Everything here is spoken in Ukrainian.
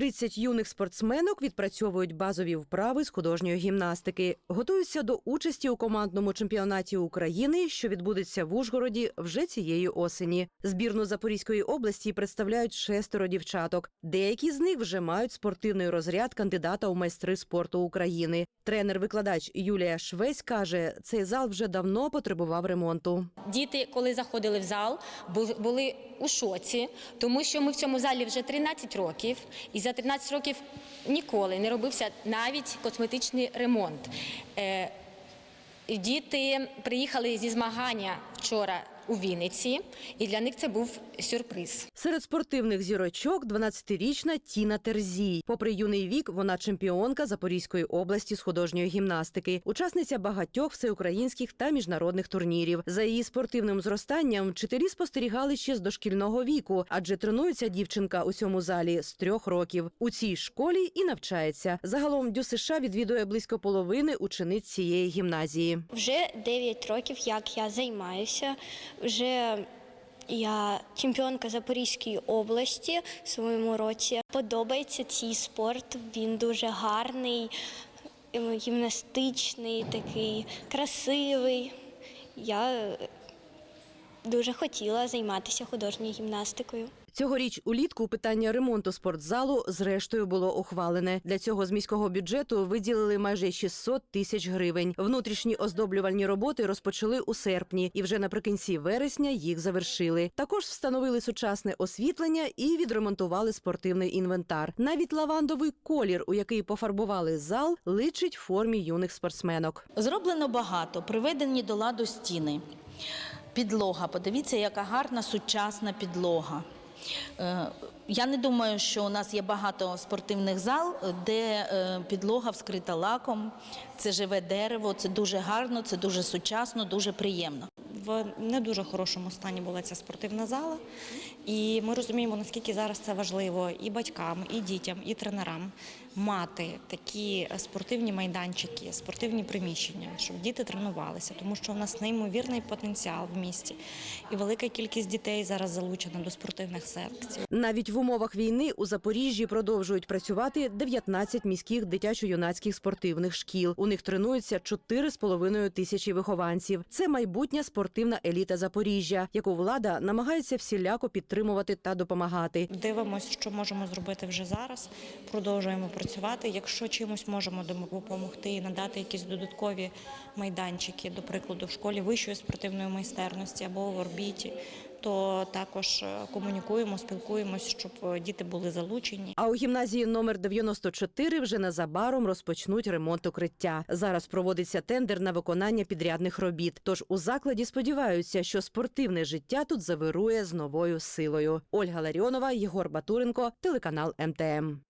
30 юних спортсменок відпрацьовують базові вправи з художньої гімнастики, готуються до участі у командному чемпіонаті України, що відбудеться в Ужгороді вже цієї осені. Збірну Запорізької області представляють шестеро дівчаток. Деякі з них вже мають спортивний розряд кандидата у майстри спорту України. Тренер-викладач Юлія Швець каже, цей зал вже давно потребував ремонту. Діти, коли заходили в зал, бу- були у шоці, тому що ми в цьому залі вже 13 років, і за 13 років ніколи не робився навіть косметичний ремонт. Е, Діти приїхали зі змагання вчора у Вінниці, і для них це був сюрприз. Серед спортивних зірочок 12-річна Тіна Терзій. Попри юний вік, вона чемпіонка Запорізької області з художньої гімнастики, учасниця багатьох всеукраїнських та міжнародних турнірів. За її спортивним зростанням вчителі спостерігали ще з дошкільного віку, адже тренується дівчинка у цьому залі з трьох років. У цій школі і навчається. Загалом Дю США відвідує близько половини учениць цієї гімназії. Вже 9 років, як я займаюся. Вже я чемпіонка Запорізької області в своєму році. Подобається цей спорт. Він дуже гарний, ем, гімнастичний, такий красивий. Я дуже хотіла займатися художньою гімнастикою. Цьогоріч улітку питання ремонту спортзалу зрештою було ухвалене. Для цього з міського бюджету виділили майже 600 тисяч гривень. Внутрішні оздоблювальні роботи розпочали у серпні, і вже наприкінці вересня їх завершили. Також встановили сучасне освітлення і відремонтували спортивний інвентар. Навіть лавандовий колір, у який пофарбували зал, личить формі юних спортсменок. Зроблено багато, приведені до ладу стіни. Підлога, подивіться, яка гарна сучасна підлога. Е, Я не думаю, що у нас є багато спортивних зал, де е, підлога вскрита лаком, це живе дерево, це дуже гарно, це дуже сучасно, дуже приємно. в не дуже хорошому стані була ця спортивна зала. І ми розуміємо, наскільки зараз це важливо і батькам, і дітям, і тренерам мати такі спортивні майданчики, спортивні приміщення, щоб діти тренувалися, тому що у нас неймовірний потенціал в місті. І велика кількість дітей зараз залучена до спортивних секцій. Навіть в умовах війни у Запоріжжі продовжують працювати 19 міських дитячо-юнацьких спортивних шкіл. У них тренуються 4,5 тисячі вихованців. Це майбутня спортивна еліта Запоріжжя, яку влада намагається всіляко підтримувати та допомагати. Дивимося, що можемо зробити вже зараз. Продовжуємо працювати. Якщо чимось можемо допомогти і надати якісь додаткові майданчики, до прикладу, в школі вищої спортивної майстерності або в орбіті, то також е, комунікуємо, спілкуємось, щоб е, діти були залучені. А у гімназії номер 94 вже незабаром розпочнуть ремонт укриття. Зараз проводиться тендер на виконання підрядних робіт. Тож у закладі сподіваються, що спортивне життя тут завирує з новою силою. Ольга Ларіонова, Єгор Батуренко, телеканал МТМ.